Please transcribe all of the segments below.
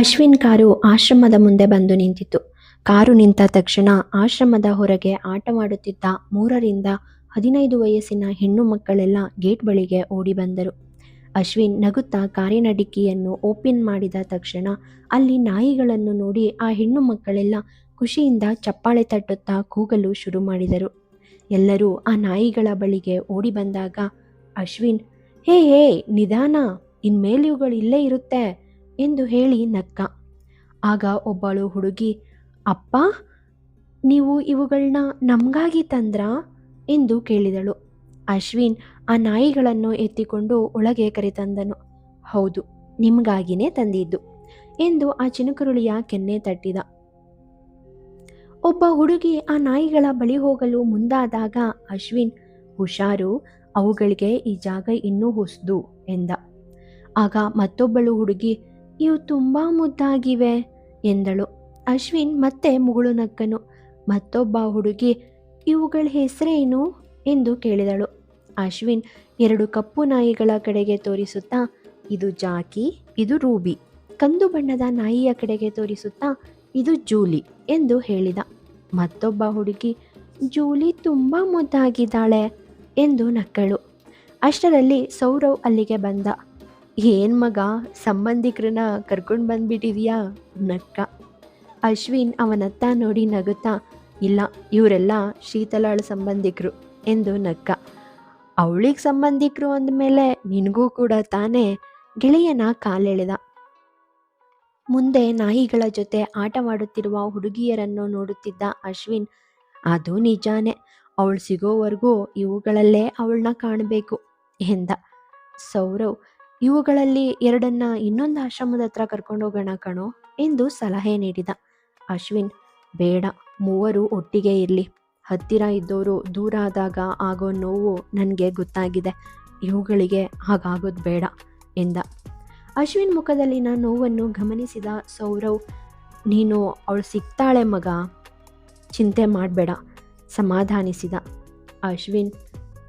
Ashwin car ಆಶ್ರಮದ ಮುಂದೆ ಬಂದು ನಿಂತಿತು ಕಾರು ನಿಂತ ತಕ್ಷಣ ಆಶ್ರಮದ ಹೊರಗೆ ಆಟವಾಡುತ್ತಿದ್ದ ಮೂರರಿಂದ ಹದಿನೈದು ವಯಸ್ಸಿನ ಹೆಣ್ಣು ಮಕ್ಕಳೆಲ್ಲ ಗೇಟ್ ಬಳಿಗೆ ಓಡಿ ಬಂದರು. ಅಶ್ವಿನ್ ನಗುತ್ತಾ ಕಾರಿನ ಡಿಕ್ಕಿಯನ್ನು ಓಪನ್ ಮಾಡಿದ ತಕ್ಷಣ ಅಲ್ಲಿ ನಾಯಿಗಳನ್ನು ನೋಡಿ ಆ ಹೆಣ್ಣು ಮಕ್ಕಳೆಲ್ಲ ಖುಷಿಯಿಂದ ಚಪ್ಪಾಳೆ ತಟ್ಟುತ್ತಾ ಕೂಗಲು ಶುರು ಮಾಡಿದರು. ಎಲ್ಲರೂ ಆ ನಾಯಿಗಳ ಬಳಿಗೆ ಓಡಿ ಬಂದಾಗ ಅಶ್ವಿನ್, ಹೇ ಹೇ, ನಿಧಾನ, ಇನ್ಮೇಲೆ ಇವುಗಳು ಇಲ್ಲೇ ಇರುತ್ತೆ. ಎಂದು ಹೇಳಿ ನಕ್ಕ. ಆಗ ಒಬ್ಬಳು ಹುಡುಗಿ, ಅಪ್ಪ, ನೀವು ಇವುಗಳನ್ನ ನಮಗಾಗಿ ತಂದ್ರಾ? ಎಂದು ಕೇಳಿದಳು. ಅಶ್ವಿನ್ ಆ ನಾಯಿಗಳನ್ನು ಎತ್ತಿಕೊಂಡು ಒಳಗೆ ಕರೆತಂದನು. ಹೌದು, ನಿಮಗಾಗಿನೇ ತಂದಿದ್ದು, ಎಂದು ಆ ಚಿನುಕುರುಳಿಯ ಕೆನ್ನೆ ತಟ್ಟಿದ. ಒಬ್ಬ ಹುಡುಗಿ ಆ ನಾಯಿಗಳ ಬಳಿ ಹೋಗಲು ಮುಂದಾದಾಗ ಅಶ್ವಿನ್, ಹುಷಾರು, ಅವುಗಳಿಗೆ ಈ ಜಾಗ ಇನ್ನೂ ಹೊಸದು, ಎಂದ. ಆಗ ಮತ್ತೊಬ್ಬಳು ಹುಡುಗಿ ಇವು ತುಂಬ ಮುದ್ದಾಗಿವೆ ಎಂದಳು. ಅಶ್ವಿನ್ ಮತ್ತೆ ಮುಗುಳು ನಕ್ಕನು. ಮತ್ತೊಬ್ಬ ಹುಡುಗಿ, ಇವುಗಳ ಹೆಸರೇನು ಎಂದು ಕೇಳಿದಳು. ಅಶ್ವಿನ್ ಎರಡು ಕಪ್ಪು ನಾಯಿಗಳ ಕಡೆಗೆ ತೋರಿಸುತ್ತಾ, ಇದು ಜಾಕಿ, ಇದು ರೂಬಿ. ಕಂದು ಬಣ್ಣದ ನಾಯಿಯ ಕಡೆಗೆ ತೋರಿಸುತ್ತಾ, ಇದು ಜೂಲಿ ಎಂದು ಹೇಳಿದ. ಮತ್ತೊಬ್ಬ ಹುಡುಗಿ, ಜೂಲಿ ತುಂಬ ಮುದ್ದಾಗಿದ್ದಾಳೆ ಎಂದು ನಕ್ಕಳು. ಅಷ್ಟರಲ್ಲಿ ಸೌರವ್ ಅಲ್ಲಿಗೆ ಬಂದ. ಏನ್ ಮಗ? ಸಂಬಂಧಿಕರನ್ನ ಕರ್ಕೊಂಡು ಬಂದ್ಬಿಟ್ಟಿದ್ಯಾ ನಕ್ಕ. ಅಶ್ವಿನ್ ಅವನತ್ತ ನೋಡಿ ನಗುತ್ತಾ, ಇಲ್ಲ, ಇವರೆಲ್ಲ ಶೀತಲಾಳ ಸಂಬಂಧಿಕರು ಎಂದು ನಕ್ಕ. ಅವಳಿಗೆ ಸಂಬಂಧಿಕರು ಅಂದಮೇಲೆ ನಿನಗೂ ಕೂಡ ತಾನೇ ಗೆಳೆಯನ ಕಾಲೆಳೆದ. ಮುಂದೆ ನಾಯಿಗಳ ಜೊತೆ ಆಟವಾಡುತ್ತಿರುವ ಹುಡುಗಿಯರನ್ನು ನೋಡುತ್ತಿದ್ದ ಅಶ್ವಿನ್, ಅದು ನಿಜಾನೇ, ಅವಳು ಸಿಗೋವರೆಗೂ ಇವುಗಳಲ್ಲೇ ಅವಳನ್ನ ಕಾಣಬೇಕು, ಎಂದ. ಸೌರವ್ ಇವುಗಳಲ್ಲಿ ಎರಡನ್ನ ಇನ್ನೊಂದು ಆಶ್ರಮದ ಹತ್ರ ಕರ್ಕೊಂಡು ಹೋಗೋಣ ಕಣೋ ಎಂದು ಸಲಹೆ ನೀಡಿದ. ಅಶ್ವಿನ್, ಬೇಡ, ಮೂವರು ಒಟ್ಟಿಗೆ ಇರಲಿ. ಹತ್ತಿರ ಇದ್ದವರು ದೂರ ಆದಾಗ ಆಗೋ ನೋವು ನನಗೆ ಗೊತ್ತಾಗಿದೆ. ಇವುಗಳಿಗೆ ಹಾಗಾಗೋದು ಬೇಡ ಎಂದ. ಅಶ್ವಿನ್ ಮುಖದಲ್ಲಿನ ನೋವನ್ನು ಗಮನಿಸಿದ ಸೌರವ್, ನೀನು ಅವಳು ಸಿಗ್ತಾಳೆ ಮಗ, ಚಿಂತೆ ಮಾಡಬೇಡ, ಸಮಾಧಾನಿಸಿದ. ಅಶ್ವಿನ್,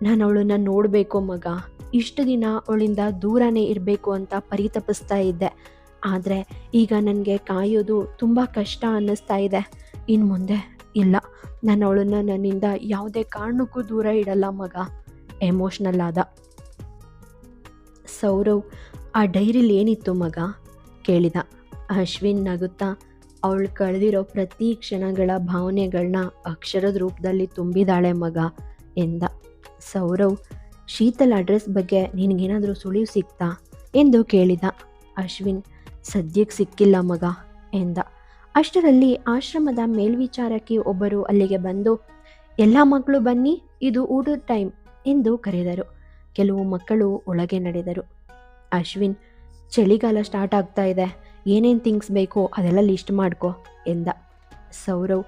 ನಾನು ಅವಳನ್ನ ನೋಡಬೇಕು ಮಗ. ಇಷ್ಟು ದಿನ ಅವಳಿಂದ ದೂರನೇ ಇರಬೇಕು ಅಂತ ಪರಿತಪಿಸ್ತಾ ಇದ್ದೆ. ಆದರೆ ಈಗ ನನಗೆ ಕಾಯೋದು ತುಂಬ ಕಷ್ಟ ಅನ್ನಿಸ್ತಾ ಇದೆ. ಇನ್ನು ಮುಂದೆ ಇಲ್ಲ. ನಾನು ಅವಳನ್ನು ನನ್ನಿಂದ ಯಾವುದೇ ಕಾರಣಕ್ಕೂ ದೂರ ಇಡಲ್ಲ ಮಗ. ಎಮೋಷ್ನಲ್ ಆದ. ಸೌರವ್, ಆ ಡೈರಿಲಿ ಏನಿತ್ತು ಮಗ? ಕೇಳಿದ. ಅಶ್ವಿನ್ ನಗುತ್ತಾ, ಅವಳು ಕಳೆದಿರೋ ಪ್ರತಿ ಕ್ಷಣಗಳ ಭಾವನೆಗಳನ್ನ ಅಕ್ಷರದ ರೂಪದಲ್ಲಿ ತುಂಬಿದಾಳೆ ಮಗ ಎಂದ. ಸೌರವ್ ಶೀತಲ್ ಅಡ್ರೆಸ್ ಬಗ್ಗೆ ನಿನಗೇನಾದರೂ ಸುಳಿವು ಸಿಕ್ತಾ? ಎಂದು ಕೇಳಿದ. ಅಶ್ವಿನ್, ಸದ್ಯಕ್ಕೆ ಸಿಕ್ಕಿಲ್ಲ ಮಗ, ಎಂದ. ಅಷ್ಟರಲ್ಲಿ ಆಶ್ರಮದ ಮೇಲ್ವಿಚಾರಕಿ ಒಬ್ಬರು ಅಲ್ಲಿಗೆ ಬಂದು, ಎಲ್ಲ ಮಕ್ಕಳು ಬನ್ನಿ, ಇದು ಊಟದ ಟೈಮ್, ಎಂದು ಕರೆದರು. ಕೆಲವು ಮಕ್ಕಳು ಒಳಗೆ ನಡೆದರು. ಅಶ್ವಿನ್, ಚಳಿಗಾಲ ಸ್ಟಾರ್ಟ್ ಆಗ್ತಾ ಇದೆ, ಏನೇನು ಥಿಂಗ್ಸ್ ಬೇಕೋ ಅದೆಲ್ಲ ಲಿಸ್ಟ್ ಮಾಡ್ಕೊ, ಎಂದ. ಸೌರವ್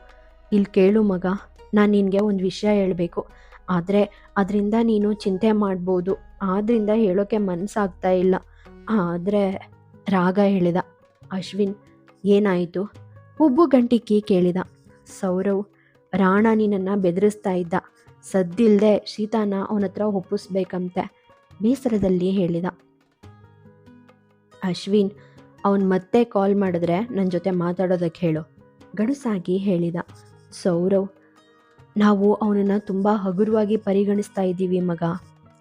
ಇಲ್ಲಿ ಕೇಳು ಮಗ, ನಾನು ನಿನಗೆ ಒಂದು ವಿಷಯ ಹೇಳಬೇಕು. ಆದರೆ ಅದರಿಂದ ನೀನು ಚಿಂತೆ ಮಾಡ್ಬೋದು. ಆದ್ದರಿಂದ ಹೇಳೋಕ್ಕೆ ಮನಸ್ಸಾಗ್ತಾ ಇಲ್ಲ. ಆದರೆ ರಾಗ ಹೇಳಿದ. ಅಶ್ವಿನ್, ಏನಾಯಿತು? ಹುಬ್ಬು ಗಂಟಿಕ್ಕಿ ಕೇಳಿದ ಸೌರವ್, ರಾಣ ನಿನ್ನನ್ನು ಬೆದರಿಸ್ತಾ ಇದ್ದ. ಸದ್ದಿಲ್ಲದೆ ಶೀತಾನ ಅವನ ಹತ್ರ ಒಪ್ಪಿಸ್ಬೇಕಂತೆ ಬೇಸರದಲ್ಲಿ ಹೇಳಿದ. ಅಶ್ವಿನ್, ಅವನು ಮತ್ತೆ ಕಾಲ್ ಮಾಡಿದ್ರೆ ನನ್ನ ಜೊತೆ ಮಾತಾಡೋದಕ್ಕೆ ಹೇಳು. ಗಡುಸಾಗಿ ಹೇಳಿದ. ಸೌರವ್ ನಾವು ಅವನನ್ನು ತುಂಬ ಹಗುರವಾಗಿ ಪರಿಗಣಿಸ್ತಾ ಇದ್ದೀವಿ ಮಗ.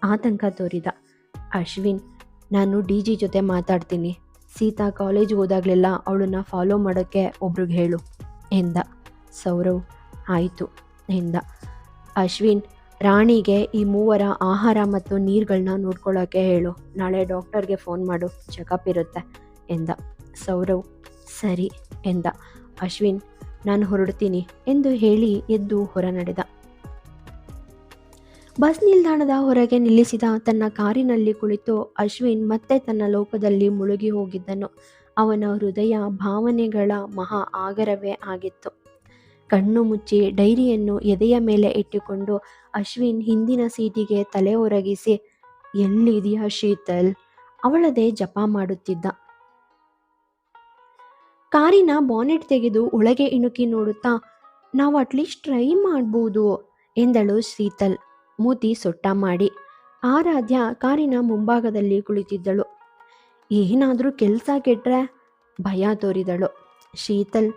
ಆತಂಕ ತೋರಿದ. ಅಶ್ವಿನ್, ನಾನು ಡಿ ಜಿ ಜೊತೆ ಮಾತಾಡ್ತೀನಿ. ಸೀತಾ ಕಾಲೇಜ್ಗೆ ಹೋದಾಗಲೆಲ್ಲ ಅವಳನ್ನ ಫಾಲೋ ಮಾಡೋಕ್ಕೆ ಒಬ್ರಿಗೆ ಹೇಳು ಎಂದ. ಸೌರವ್, ಆಯಿತು ಎಂದ. ಅಶ್ವಿನ್, ರಾಣಿಗೆ ಈ ಮೂವರ ಆಹಾರ ಮತ್ತು ನೀರುಗಳನ್ನ ನೋಡ್ಕೊಳ್ಳೋಕ್ಕೆ ಹೇಳು. ನಾಳೆ ಡಾಕ್ಟರ್ಗೆ ಫೋನ್ ಮಾಡು. ಚೆಕಪ್ ಇರುತ್ತೆ ಎಂದ. ಸೌರವ್, ಸರಿ ಎಂದ. ಅಶ್ವಿನ್ ನಾನು ಹೊರಡ್ತೀನಿ ಎಂದು ಹೇಳಿ ಎದ್ದು ಹೊರ ನಡೆದ. ಬಸ್ ನಿಲ್ದಾಣದ ಹೊರಗೆ ನಿಲ್ಲಿಸಿದ ತನ್ನ ಕಾರಿನಲ್ಲಿ ಕುಳಿತು ಅಶ್ವಿನ್ ಮತ್ತೆ ತನ್ನ ಲೋಕದಲ್ಲಿ ಮುಳುಗಿ ಹೋಗಿದ್ದನು. ಅವನ ಹೃದಯ ಭಾವನೆಗಳ ಮಹಾ ಆಗರವೇ ಆಗಿತ್ತು. ಕಣ್ಣು ಮುಚ್ಚಿ ಡೈರಿಯನ್ನು ಎದೆಯ ಮೇಲೆ ಇಟ್ಟುಕೊಂಡು ಅಶ್ವಿನ್ ಹಿಂದಿನ ಸೀಟಿಗೆ ತಲೆ ಒರಗಿಸಿ, ಎಲ್ಲಿದೆಯಾ ಶೀತಲ್? ಅವಳದೇ ಜಪ ಮಾಡುತ್ತಿದ್ದ. ಕಾರಿನ ಬಾನೆಟ್ ತೆಗೆದು ಒಳಗೆ ಇಣುಕಿ ನೋಡುತ್ತಾ, ನಾವು ಅಟ್ಲೀಸ್ಟ್ ಟ್ರೈ ಮಾಡ್ಬೋದು, ಎಂದಳು ಶೀತಲ್. ಮೂತಿ ಸೊಟ್ಟ ಮಾಡಿ. ಆರಾಧ್ಯ ಕಾರಿನ ಮುಂಭಾಗದಲ್ಲಿ ಕುಳಿತಿದ್ದಳು. ಏನಾದರೂ ಕೆಲಸ ಕೆಟ್ರೆ? ಭಯ ತೋರಿದಳು. ಶೀತಲ್,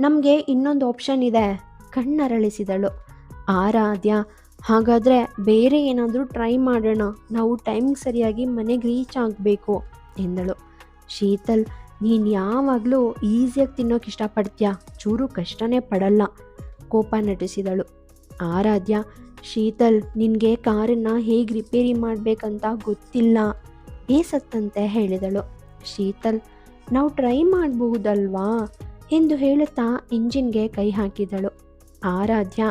ನಮಗೆ ಇನ್ನೊಂದು ಆಪ್ಷನ್ ಇದೆ, ಕಣ್ಣರಳಿಸಿದಳು. ಆರಾಧ್ಯ, ಹಾಗಾದರೆ ಬೇರೆ ಏನಾದರೂ ಟ್ರೈ ಮಾಡೋಣ. ನಾವು ಟೈಮ್ಗೆ ಸರಿಯಾಗಿ ಮನೆಗೆ ರೀಚ್ ಆಗಬೇಕು, ಎಂದಳು. ಶೀತಲ್ ನೀನು ಯಾವಾಗಲೂ ಈಸಿಯಾಗಿ ತಿನ್ನೋಕೆ ಇಷ್ಟಪಡ್ತೀಯಾ? ಚೂರು ಕಷ್ಟನೇ ಪಡಲ್ಲ. ಕೋಪ ನಟಿಸಿದಳು. ಆರಾಧ್ಯ, ಶೀತಲ್, ನಿನಗೆ ಕಾರನ್ನು ಹೇಗೆ ರಿಪೇರಿ ಮಾಡಬೇಕಂತ ಗೊತ್ತಿಲ್ಲ. ಬೇಸತ್ತಂತೆ ಹೇಳಿದಳು. ಶೀತಲ್, ನಾವು ಟ್ರೈ ಮಾಡಬಹುದಲ್ವಾ? ಎಂದು ಹೇಳುತ್ತಾ ಇಂಜಿನ್ಗೆ ಕೈ ಹಾಕಿದಳು. ಆರಾಧ್ಯ,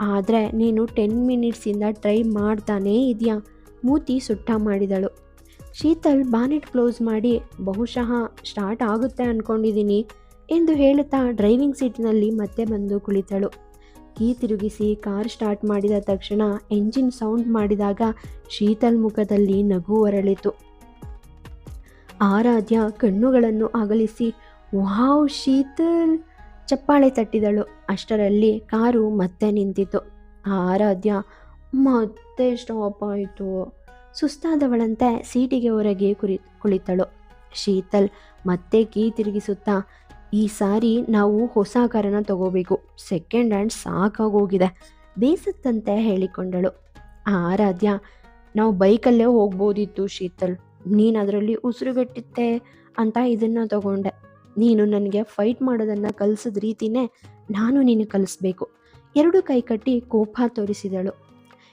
ಆದರೆ ನೀನು ಟೆನ್ ಮಿನಿಟ್ಸಿಂದ ಟ್ರೈ ಮಾಡ್ತಾನೇ ಇದೆಯಾ? ಮೂತಿ ಸುಟ್ಟ ಮಾಡಿದಳು. ಶೀತಲ್ ಬಾನೆಟ್ ಕ್ಲೋಸ್ ಮಾಡಿ, ಬಹುಶಃ ಸ್ಟಾರ್ಟ್ ಆಗುತ್ತೆ ಅಂದ್ಕೊಂಡಿದ್ದೀನಿ ಎಂದು ಹೇಳುತ್ತಾ ಡ್ರೈವಿಂಗ್ ಸೀಟಿನಲ್ಲಿ ಮತ್ತೆ ಬಂದು ಕುಳಿತಳು. ಕೀ ತಿರುಗಿಸಿ ಕಾರ್ ಸ್ಟಾರ್ಟ್ ಮಾಡಿದ ತಕ್ಷಣ ಎಂಜಿನ್ ಸೌಂಡ್ ಮಾಡಿದಾಗ ಶೀತಲ್ ಮುಖದಲ್ಲಿ ನಗು ಹೊರಳಿತು ಆರಾಧ್ಯ ಕಣ್ಣುಗಳನ್ನು ಅಗಲಿಸಿ, ವಾವ್ ಶೀತಲ್! ಚಪ್ಪಾಳೆ ತಟ್ಟಿದಳು. ಅಷ್ಟರಲ್ಲಿ ಕಾರು ಮತ್ತೆ ನಿಂತಿತು ಆರಾಧ್ಯ, ಮತ್ತೆ ಸ್ಟಾಪ್ ಆಯಿತು. ಸುಸ್ತಾದವಳಂತೆ ಸೀಟಿಗೆ ಹೊರಗೆ ಕುರಿ ಕುಳಿತಳು. ಶೀತಲ್ ಮತ್ತೆ ಕೀ ತಿರುಗಿಸುತ್ತಾ, ಈ ಸಾರಿ ನಾವು ಹೊಸ ಕಾರನ್ನ ತಗೋಬೇಕು. Second hand ಸಾಕಾಗೋಗಿದೆ, ಬೇಸತ್ತಂತೆ ಹೇಳಿಕೊಂಡಳು. ಆರಾಧ್ಯ, ನಾವು ಬೈಕಲ್ಲೇ ಹೋಗ್ಬೋದಿತ್ತು ಶೀತಲ್. ನೀನು ಅದರಲ್ಲಿ ಉಸಿರುಗಟ್ಟಿತ್ತೆ ಅಂತ ಇದನ್ನು ತಗೊಂಡೆ. ನೀನು ನನಗೆ ಫೈಟ್ ಮಾಡೋದನ್ನು ಕಲಿಸಿದ ರೀತಿನೇ ನಾನು ನೀನು ಕಲಿಸ್ಬೇಕು. ಎರಡು ಕೈ ಕಟ್ಟಿ ಕೋಪ ತೋರಿಸಿದಳು.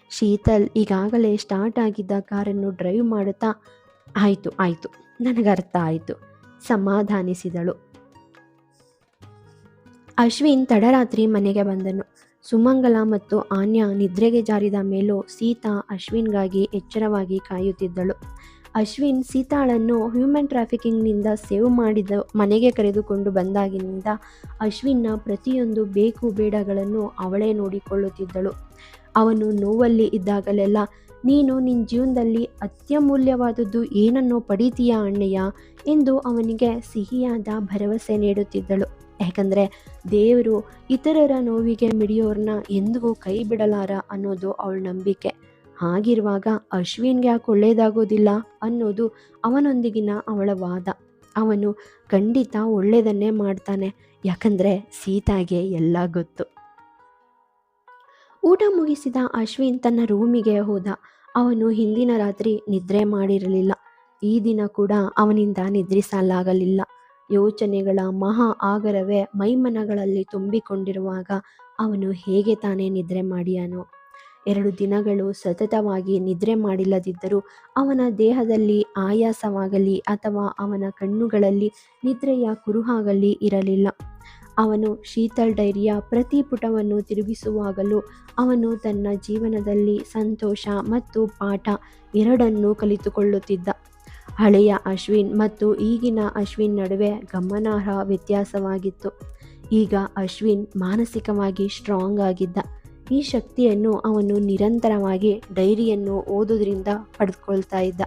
ಶೀತಲ್ ಈಗಾಗಲೇ ಸ್ಟಾರ್ಟ್ ಆಗಿದ್ದ ಕಾರನ್ನು ಡ್ರೈವ್ ಮಾಡುತ್ತಾ, ಆಯಿತು ಆಯಿತು, ನನಗರ್ಥ ಆಯಿತು, ಸಮಾಧಾನಿಸಿದಳು. ಅಶ್ವಿನ್ ತಡರಾತ್ರಿ ಮನೆಗೆ ಬಂದನು. ಸುಮಂಗಲ ಮತ್ತು ಆನ್ಯ ನಿದ್ರೆಗೆ ಜಾರಿದ ಮೇಲೂ ಸೀತಾ ಅಶ್ವಿನ್ಗಾಗಿ ಎಚ್ಚರವಾಗಿ ಕಾಯುತ್ತಿದ್ದಳು. ಅಶ್ವಿನ್ ಸೀತಾಳನ್ನು ಹ್ಯೂಮನ್ ಟ್ರಾಫಿಕಿಂಗ್ನಿಂದ ಸೇವ್ ಮಾಡಿದ ಮನೆಗೆ ಕರೆದುಕೊಂಡು ಬಂದಾಗಿನಿಂದ ಅಶ್ವಿನ್ನ ಪ್ರತಿಯೊಂದು ಬೇಕು, ಬೇಡಗಳನ್ನು ಅವಳೇ ನೋಡಿಕೊಳ್ಳುತ್ತಿದ್ದಳು. ಅವನು ನೋವಲ್ಲಿ ಇದ್ದಾಗಲೆಲ್ಲ, ನೀನು ನಿನ್ನ ಜೀವನದಲ್ಲಿ ಅತ್ಯಮೂಲ್ಯವಾದದ್ದು ಏನನ್ನೋ ಪಡೀತೀಯಾ ಅಣ್ಣಯ್ಯ? ಎಂದು ಅವನಿಗೆ ಸಿಹಿಯಾದ ಭರವಸೆ ನೀಡುತ್ತಿದ್ದಳು. ಯಾಕಂದರೆ ದೇವರು ಇತರರ ನೋವಿಗೆ ಮಿಡಿಯೋರನ್ನ ಎಂದಿಗೂ ಕೈ ಬಿಡಲಾರ ಅನ್ನೋದು ಅವಳ ನಂಬಿಕೆ. ಹಾಗಿರುವಾಗ ಅಶ್ವಿನ್ಗೆ ಯಾಕೆ ಒಳ್ಳೆಯದಾಗೋದಿಲ್ಲ ಅನ್ನೋದು ಅವನೊಂದಿಗಿನ ಅವಳ ವಾದ. ಅವನು ಖಂಡಿತ ಒಳ್ಳೆಯದನ್ನೇ ಮಾಡ್ತಾನೆ. ಯಾಕಂದರೆ ಸೀತಾಗೆ ಎಲ್ಲ ಗೊತ್ತು. ಊಟ ಮುಗಿಸಿದ ಅಶ್ವಿನ್ ತನ್ನ ರೂಮಿಗೆ ಹೋದ. ಅವನು ಹಿಂದಿನ ರಾತ್ರಿ ನಿದ್ರೆ ಮಾಡಿರಲಿಲ್ಲ. ಈ ದಿನ ಕೂಡ ಅವನಿಂದ ನಿದ್ರಿಸಲಾಗಲಿಲ್ಲ. ಯೋಚನೆಗಳ ಮಹಾ ಆಗರವೇ ಮೈಮನಗಳಲ್ಲಿ ತುಂಬಿಕೊಂಡಿರುವಾಗ ಅವನು ಹೇಗೆ ತಾನೇ ನಿದ್ರೆ ಮಾಡಿಯಾನೋ. ಎರಡು ದಿನಗಳು ಸತತವಾಗಿ ನಿದ್ರೆ ಮಾಡಿಲ್ಲದಿದ್ದರೂ ಅವನ ದೇಹದಲ್ಲಿ ಆಯಾಸವಾಗಲಿ ಅಥವಾ ಅವನ ಕಣ್ಣುಗಳಲ್ಲಿ ನಿದ್ರೆಯ ಕುರುಹಾಗಲಿ ಇರಲಿಲ್ಲ. ಅವನು ಶೀತಲ್ ಡೈರಿಯ ಪ್ರತಿ ಪುಟವನ್ನು ತಿರುಗಿಸುವಾಗಲೂ ಅವನು ತನ್ನ ಜೀವನದಲ್ಲಿ ಸಂತೋಷ ಮತ್ತು ಪಾಠ ಎರಡನ್ನೂ ಕಲಿತುಕೊಳ್ಳುತ್ತಿದ್ದ. ಹಳೆಯ ಅಶ್ವಿನ್ ಮತ್ತು ಈಗಿನ ಅಶ್ವಿನ್ ನಡುವೆ ಗಮನಾರ್ಹ ವ್ಯತ್ಯಾಸವಾಗಿತ್ತು. ಈಗ ಅಶ್ವಿನ್ ಮಾನಸಿಕವಾಗಿ ಸ್ಟ್ರಾಂಗ್ ಆಗಿದ್ದ. ಈ ಶಕ್ತಿಯನ್ನು ಅವನು ನಿರಂತರವಾಗಿ ಡೈರಿಯನ್ನು ಓದೋದ್ರಿಂದ ಪಡೆದುಕೊಳ್ತಾ ಇದ್ದ.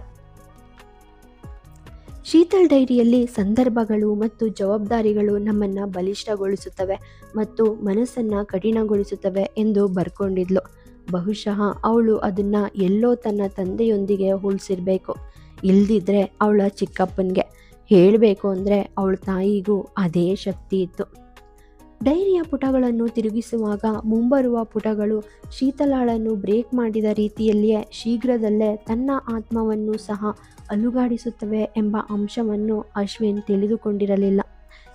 ಶೀತಲ್ ಡೈರಿಯಲ್ಲಿ ಸಂದರ್ಭಗಳು ಮತ್ತು ಜವಾಬ್ದಾರಿಗಳು ನಮ್ಮನ್ನು ಬಲಿಷ್ಠಗೊಳಿಸುತ್ತವೆ ಮತ್ತು ಮನಸ್ಸನ್ನು ಕಠಿಣಗೊಳಿಸುತ್ತವೆ ಎಂದು ಬರ್ಕೊಂಡಿದ್ಲು. ಬಹುಶಃ ಅವಳು ಅದನ್ನ ಎಲ್ಲೋ ತನ್ನ ತಂದೆಯೊಂದಿಗೆ ಹೋಲಿಸಿರ್ಬೇಕು. ಇಲ್ದಿದ್ರೆ ಅವಳ ಚಿಕ್ಕಪ್ಪನಿಗೆ. ಹೇಳಬೇಕು ಅಂದರೆ ಅವಳ ತಾಯಿಗೂ ಅದೇ ಶಕ್ತಿ ಇತ್ತು. ಡೈರಿಯ ಪುಟಗಳನ್ನು ತಿರುಗಿಸುವಾಗ ಮುಂಬರುವ ಪುಟಗಳು ಶೀತಲಾಳನ್ನು ಬ್ರೇಕ್ ಮಾಡಿದ ರೀತಿಯಲ್ಲಿಯೇ ಶೀಘ್ರದಲ್ಲೇ ತನ್ನ ಆತ್ಮವನ್ನು ಸಹ ಅಲುಗಾಡಿಸುತ್ತವೆ ಎಂಬ ಅಂಶವನ್ನು ಅಶ್ವಿನ್ ತಿಳಿದುಕೊಂಡಿರಲಿಲ್ಲ.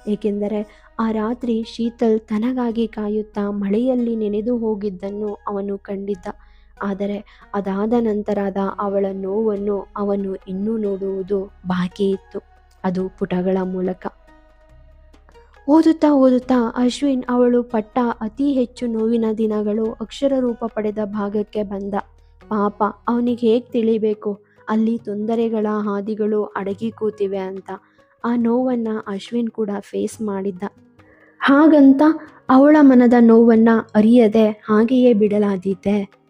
ಏಕೆಂದರೆ ಆ ರಾತ್ರಿ ಶೀತಲ್ ತನಗಾಗಿ ಕಾಯುತ್ತಾ ಮಳೆಯಲ್ಲಿ ನೆನೆದು ಹೋಗಿದ್ದನ್ನು ಅವನು ಕಂಡಿದ್ದ ಆದರೆ ಅದಾದ ನಂತರದ ಅವಳ ನೋವನ್ನು ಅವನು ಇನ್ನೂ ನೋಡುವುದು ಬಾಕಿ ಇತ್ತು ಅದು ಪುಟಗಳ ಮೂಲಕ. ಓದುತ್ತಾ ಓದುತ್ತಾ ಅಶ್ವಿನ್ ಅವಳು ಪಟ್ಟ ಅತಿ ಹೆಚ್ಚು ನೋವಿನ ದಿನಗಳು ಅಕ್ಷರ ರೂಪ ಪಡೆದ ಭಾಗಕ್ಕೆ ಬಂದ. ಪಾಪ, ಅವನಿಗೆ ಹೇಗೆ ತಿಳಿಬೇಕು? ಅಲ್ಲಿ ತೊಂದರೆಗಳ ಹಾದಿಗಳು ಅಡಗಿ ಕೂತಿವೆ ಅಂತ ಆ ನೋವನ್ನು ಅಶ್ವಿನ್ ಕೂಡ ಫೇಸ್ ಮಾಡಿದ್ದ. ಹಾಗಂತ ಅವಳ ಮನದ ನೋವನ್ನು ಅರಿಯದೆ ಹಾಗೆಯೇ ಬಿಡಲಾದೀತೆ.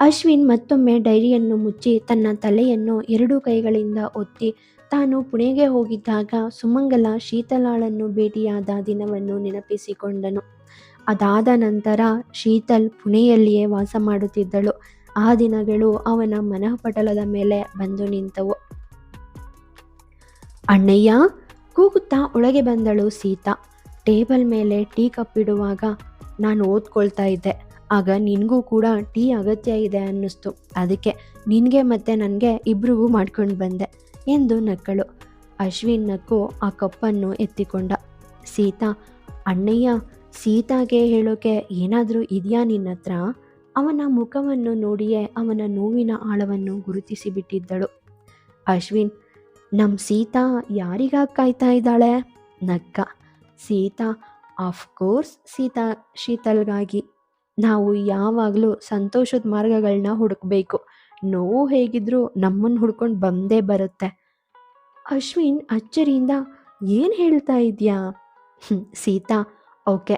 ಅಶ್ವಿನ್ ಮತ್ತೊಮ್ಮೆ ಡೈರಿಯನ್ನು ಮುಚ್ಚಿ ತನ್ನ ತಲೆಯನ್ನು ಎರಡು ಕೈಗಳಿಂದ ಒತ್ತಿ ತಾನು ಪುಣೆಗೆ ಹೋಗಿದ್ದಾಗ ಸುಮಂಗಲ ಶೀತಲಾಳನ್ನು ಭೇಟಿಯಾದ ದಿನವನ್ನು ನೆನಪಿಸಿಕೊಂಡನು. ಅದಾದ ನಂತರ ಶೀತಲ್ ಪುಣೆಯಲ್ಲಿಯೇ ವಾಸ ಮಾಡುತ್ತಿದ್ದಳು. ಆ ದಿನಗಳು ಅವನ ಮನಃಪಟಲದ ಮೇಲೆ ಬಂದು ನಿಂತವು. ಅಣ್ಣಯ್ಯ, ಕೂಗುತ್ತಾ ಒಳಗೆ ಬಂದಳು ಸೀತಾ. ಟೇಬಲ್ ಮೇಲೆ ಟೀ ಕಪ್ ಇಡುವಾಗ ನಾನು ಓದ್ಕೊಳ್ತಾ ಇದ್ದೆ. ಆಗ ನಿನಗೂ ಕೂಡ ಟೀ ಅಗತ್ಯ ಇದೆ ಅನ್ನಿಸ್ತು. ಅದಕ್ಕೆ ನಿನಗೆ ಮತ್ತೆ ನನಗೆ ಇಬ್ರಿಗೂ ಮಾಡ್ಕೊಂಡು ಬಂದೆ. ಎಂದು ನಕ್ಕಳು. ಅಶ್ವಿನ್ ನಕ್ಕು ಆ ಕಪ್ಪನ್ನು ಎತ್ತಿಕೊಂಡ. ಸೀತಾ, ಅಣ್ಣಯ್ಯ, ಸೀತಾಗೆ ಹೇಳೋಕೆ ಏನಾದರೂ ಇದೆಯಾ ನಿನ್ನ ಹತ್ರ ಅವನ ಮುಖವನ್ನು ನೋಡಿಯೇ ಅವನ ನೋವಿನ ಆಳವನ್ನು ಗುರುತಿಸಿಬಿಟ್ಟಿದ್ದಳು. ಅಶ್ವಿನ್ ನಮ್ಮ ಸೀತಾ ಯಾರಿಗಾಗಿ ಕಾಯ್ತಾ ಇದ್ದಾಳೆ? ನಕ್ಕ, ಸೀತಾ ಆಫ್ಕೋರ್ಸ್ ಸೀತಾ ಶೀತಲ್ಗಾಗಿ. ನಾವು ಯಾವಾಗಲೂ ಸಂತೋಷದ ಮಾರ್ಗಗಳನ್ನ ಹುಡುಕಬೇಕು. ನೋವು ಹೇಗಿದ್ರೂ ನಮ್ಮನ್ನು ಹುಡ್ಕೊಂಡು ಬಂದೇ ಬರುತ್ತೆ. ಅಶ್ವಿನ್ ಅಚ್ಚರಿಯಿಂದ ಏನು ಹೇಳ್ತಾ ಇದೆಯಾ? ಸೀತಾ. ಓಕೆ,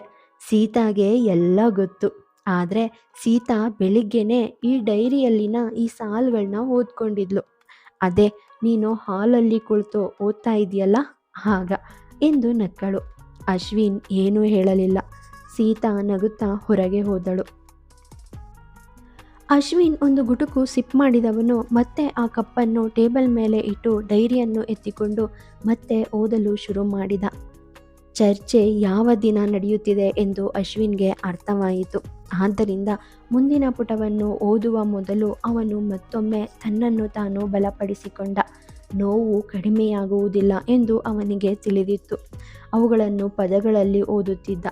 ಸೀತಾಗೆ ಎಲ್ಲ ಗೊತ್ತು. ಆದರೆ ಸೀತಾ ಬೆಳಿಗ್ಗೆನೆ ಈ ಡೈರಿಯಲ್ಲಿನ ಈ ಸಾಲುಗಳನ್ನ ಓದ್ಕೊಂಡಿದ್ಲು. ಅದೇ, ನೀನು ಹಾಲಲ್ಲಿ ಕುಳಿತು ಓದ್ತಾ ಇದೆಯಲ್ಲ ಆಗ ಎಂದು ನಕ್ಕಳು. ಅಶ್ವಿನ್ ಏನೂ ಹೇಳಲಿಲ್ಲ. ಸೀತಾ ನಗುತ್ತಾ ಹೊರಗೆ ಹೋದಳು. ಅಶ್ವಿನ್ ಒಂದು ಗುಟುಕು ಸಿಪ್ ಮಾಡಿದವನು, ಮತ್ತೆ ಆ ಕಪ್ಪನ್ನು ಟೇಬಲ್ ಮೇಲೆ ಇಟ್ಟು ಡೈರಿಯನ್ನು ಎತ್ತಿಕೊಂಡು ಮತ್ತೆ ಓದಲು ಶುರು ಮಾಡಿದ. ಚರ್ಚೆ ಯಾವ ದಿನ ನಡೆಯುತ್ತಿದೆ ಎಂದು ಅಶ್ವಿನ್ಗೆ ಅರ್ಥವಾಯಿತು. ಆದ್ದರಿಂದ ಮುಂದಿನ ಪುಟವನ್ನು ಓದುವ ಮೊದಲು ಅವನು ಮತ್ತೊಮ್ಮೆ ತನ್ನನ್ನು ತಾನು ಬಲಪಡಿಸಿಕೊಂಡ. ನೋವು ಕಡಿಮೆಯಾಗುವುದಿಲ್ಲ ಎಂದು ಅವನಿಗೆ ತಿಳಿದಿತ್ತು. ಅವುಗಳನ್ನು ಪದಗಳಲ್ಲಿ ಓದುತ್ತಿದ್ದ.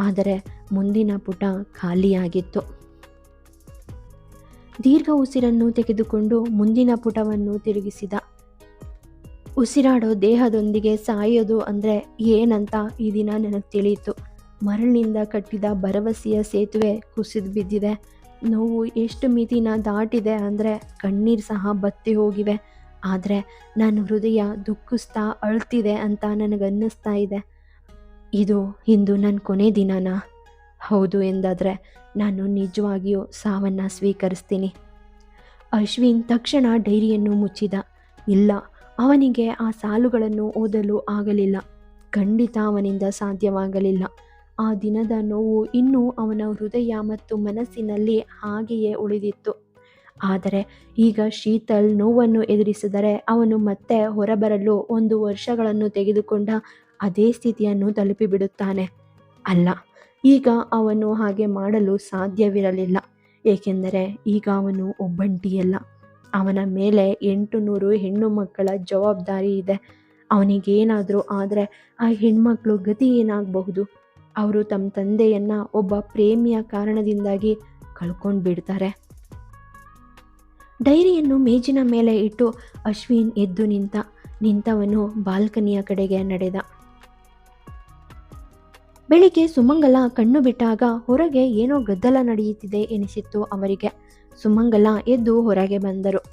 ಆದರೆ ಮುಂದಿನ ಪುಟ ಖಾಲಿಯಾಗಿತ್ತು. ದೀರ್ಘ ಉಸಿರನ್ನು ತೆಗೆದುಕೊಂಡು ಮುಂದಿನ ಪುಟವನ್ನು ತಿರುಗಿಸಿದ. ಉಸಿರಾಡೋ ದೇಹದೊಂದಿಗೆ ಸಾಯೋದು ಅಂದರೆ ಏನಂತ ಈ ದಿನ ನನಗೆ ತಿಳಿಯಿತು. ಮರಳಿನಿಂದ ಕಟ್ಟಿದ ಭರವಸೆಯ ಸೇತುವೆ ಕುಸಿದು ಬಿದ್ದಿದೆ. ನೋವು ಎಷ್ಟು ಮಿತಿನ ದಾಟಿದೆ ಅಂದರೆ ಕಣ್ಣೀರು ಸಹ ಬತ್ತಿ ಹೋಗಿವೆ. ಆದರೆ ನನ್ನ ಹೃದಯ ದುಃಖಿಸ್ತಾ ಅಳ್ತಿದೆ ಅಂತ ನನಗನ್ನಿಸ್ತಾ ಇದೆ. ಇದು ಇಂದು ನನ್ನ ಕೊನೆ ದಿನನಾ? ಹೌದು ಎಂದಾದರೆ ನಾನು ನಿಜವಾಗಿಯೂ ಸಾವನ್ನು ಸ್ವೀಕರಿಸ್ತೀನಿ. ಅಶ್ವಿನ್ ತಕ್ಷಣ ಡೈರಿಯನ್ನು ಮುಚ್ಚಿದ. ಇಲ್ಲ, ಅವನಿಗೆ ಆ ಸಾಲುಗಳನ್ನು ಓದಲು ಆಗಲಿಲ್ಲ. ಖಂಡಿತ ಅವನಿಂದ ಸಾಧ್ಯವಾಗಲಿಲ್ಲ. ಆ ದಿನದ ನೋವು ಇನ್ನೂ ಅವನ ಹೃದಯ ಮತ್ತು ಮನಸ್ಸಿನಲ್ಲಿ ಹಾಗೆಯೇ ಉಳಿದಿತ್ತು. ಆದರೆ ಈಗ ಶೀತಲ್ ನೋವನ್ನು ಎದುರಿಸಿದರೆ ಅವನು ಮತ್ತೆ ಹೊರಬರಲು ಒಂದು ವರ್ಷಗಳನ್ನು ತೆಗೆದುಕೊಂಡ ಅದೇ ಸ್ಥಿತಿಯನ್ನು ತಲುಪಿಬಿಡುತ್ತಾನೆ. ಅಲ್ಲ ಈಗ ಅವನು ಹಾಗೆ ಮಾಡಲು ಸಾಧ್ಯವಿರಲಿಲ್ಲ. ಏಕೆಂದರೆ ಈಗ ಅವನು ಒಬ್ಬಂಟಿಯಲ್ಲ. ಅವನ ಮೇಲೆ ಎಂಟು ನೂರು ಹೆಣ್ಣು ಮಕ್ಕಳ ಜವಾಬ್ದಾರಿ ಇದೆ. ಅವನಿಗೇನಾದರೂ ಆದರೆ ಆ ಹೆಣ್ಮಕ್ಳು ಗತಿ ಏನಾಗಬಹುದು? ಅವರು ತಮ್ಮ ತಂದೆಯನ್ನ ಒಬ್ಬ ಪ್ರೇಮಿಯ ಕಾರಣದಿಂದಾಗಿ ಕಳ್ಕೊಂಡು ಬಿಡ್ತಾರೆ. ಡೈರಿಯನ್ನು ಮೇಜಿನ ಮೇಲೆ ಇಟ್ಟು ಅಶ್ವಿನ್ ಎದ್ದು ನಿಂತ ನಿಂತವನು ಬಾಲ್ಕನಿಯ ಕಡೆಗೆ ನಡೆದ. ಬೆಳಿಗ್ಗೆ ಸುಮಂಗಲ ಕಣ್ಣು ಬಿಟ್ಟಾಗ ಹೊರಗೆ ಏನೋ ಗದ್ದಲ ನಡೆಯುತ್ತಿದೆ ಎನಿಸಿತ್ತು ಅವರಿಗೆ. ಸುಮಂಗಲ ಎದ್ದು ಹೊರಗೆ ಬಂದರು.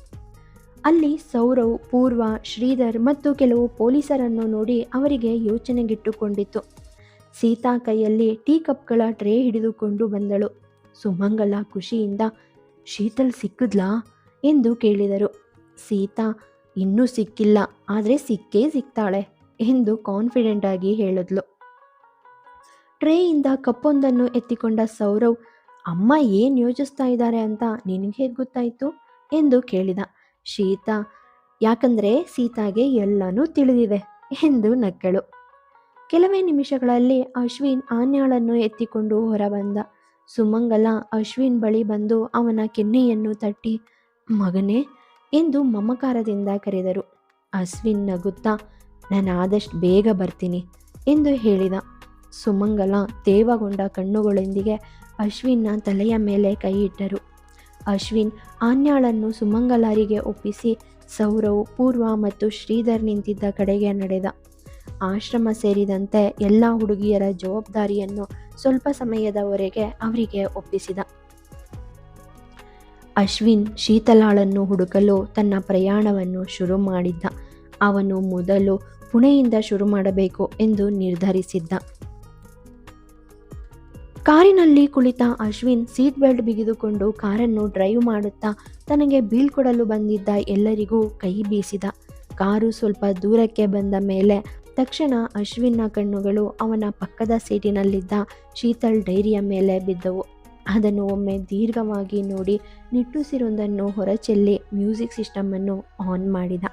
ಅಲ್ಲಿ ಸೌರವ್, ಪೂರ್ವ, ಶ್ರೀಧರ್ ಮತ್ತು ಕೆಲವು ಪೊಲೀಸರನ್ನು ನೋಡಿ ಅವರಿಗೆ ಯೋಚನೆಗಿಟ್ಟುಕೊಂಡಿತ್ತು. ಸೀತಾ ಕೈಯಲ್ಲಿ ಟೀ ಕಪ್ಗಳ ಟ್ರೇ ಹಿಡಿದುಕೊಂಡು ಬಂದಳು. ಸುಮಂಗಲ ಖುಷಿಯಿಂದ, ಶೀತಲ್ ಸಿಕ್ಕಿದ್ಲಾ? ಎಂದು ಕೇಳಿದರು. ಸೀತಾ, ಇನ್ನೂ ಸಿಕ್ಕಿಲ್ಲ, ಆದರೆ ಸಿಕ್ಕೇ ಸಿಗ್ತಾಳೆ ಎಂದು ಕಾನ್ಫಿಡೆಂಟ್ ಆಗಿ ಹೇಳಿದ್ಲು. ಟ್ರೇಯಿಂದ ಕಪ್ಪೊಂದನ್ನು ಎತ್ತಿಕೊಂಡ ಸೌರವ್, ಅಮ್ಮ ಏನು ಯೋಚಿಸ್ತಾ ಇದ್ದಾರೆ ಅಂತ ನಿನಗೆ ಹೇಗೆ ಗೊತ್ತಾಯಿತು? ಎಂದು ಕೇಳಿದ. ಶೀತ, ಯಾಕಂದರೆ ಸೀತಾಗೆ ಎಲ್ಲನೂ ತಿಳಿದಿದೆ ಎಂದು ನಕ್ಕಳು. ಕೆಲವೇ ನಿಮಿಷಗಳಲ್ಲಿ ಅಶ್ವಿನ್ ಆನ್ಯಾಳನ್ನು ಎತ್ತಿಕೊಂಡು ಹೊರಬಂದ. ಸುಮಂಗಲ ಅಶ್ವಿನ್ ಬಳಿ ಬಂದು ಅವನ ಕೆನ್ನೆಯನ್ನು ತಟ್ಟಿ, ಮಗನೇ ಎಂದು ಮಮಕಾರದಿಂದ ಕರೆದರು. ಅಶ್ವಿನ್ ನಗುತ್ತಾ, ನಾನು ಆದಷ್ಟು ಬೇಗ ಬರ್ತೀನಿ ಎಂದು ಹೇಳಿದ. ಸುಮಂಗಲ ತೇವಗೊಂಡ ಕಣ್ಣುಗಳೊಂದಿಗೆ ಅಶ್ವಿನ್ನ ತಲೆಯ ಮೇಲೆ ಕೈ ಇಟ್ಟರು. ಅಶ್ವಿನ್ ಆನ್ಯಾಳನ್ನು ಸುಮಂಗಲಾರಿಗೆ ಒಪ್ಪಿಸಿ ಸೌರವ್, ಪೂರ್ವ ಮತ್ತು ಶ್ರೀಧರ್ ನಿಂತಿದ್ದ ಕಡೆಗೆ ನಡೆದ. ಆಶ್ರಮ ಸೇರಿದಂತೆ ಎಲ್ಲ ಹುಡುಗಿಯರ ಜವಾಬ್ದಾರಿಯನ್ನು ಸ್ವಲ್ಪ ಸಮಯದವರೆಗೆ ಅವರಿಗೆ ಒಪ್ಪಿಸಿದ. ಅಶ್ವಿನ್ ಶೀತಲಾಳನ್ನು ಹುಡುಕಲು ತನ್ನ ಪ್ರಯಾಣವನ್ನು ಶುರು ಮಾಡಿದ್ದ. ಅವನು ಮೊದಲು ಪುಣೆಯಿಂದ ಶುರು ಮಾಡಬೇಕು ಎಂದು ನಿರ್ಧರಿಸಿದ್ದ. ಕಾರಿನಲ್ಲಿ ಕುಳಿತ ಅಶ್ವಿನ್ ಸೀಟ್ ಬೆಲ್ಟ್ ಬಿಗಿದುಕೊಂಡು ಕಾರನ್ನು ಡ್ರೈವ್ ಮಾಡುತ್ತಾ ತನಗೆ ಬೀಳ್ಕೊಡಲು ಬಂದಿದ್ದ ಎಲ್ಲರಿಗೂ ಕೈ ಬೀಸಿದ. ಕಾರು ಸ್ವಲ್ಪ ದೂರಕ್ಕೆ ಬಂದ ಮೇಲೆ ತಕ್ಷಣ ಅಶ್ವಿನ್ನ ಕಣ್ಣುಗಳು ಅವನ ಪಕ್ಕದ ಸೀಟಿನಲ್ಲಿದ್ದ ಶೀತಲ್ ಡೈರಿಯ ಮೇಲೆ ಬಿದ್ದವು. ಅದನ್ನು ಒಮ್ಮೆ ದೀರ್ಘವಾಗಿ ನೋಡಿ ನಿಟ್ಟುಸಿರೊಂದನ್ನು ಹೊರಚೆಲ್ಲಿ ಮ್ಯೂಸಿಕ್ ಸಿಸ್ಟಮನ್ನು ಆನ್ ಮಾಡಿದ.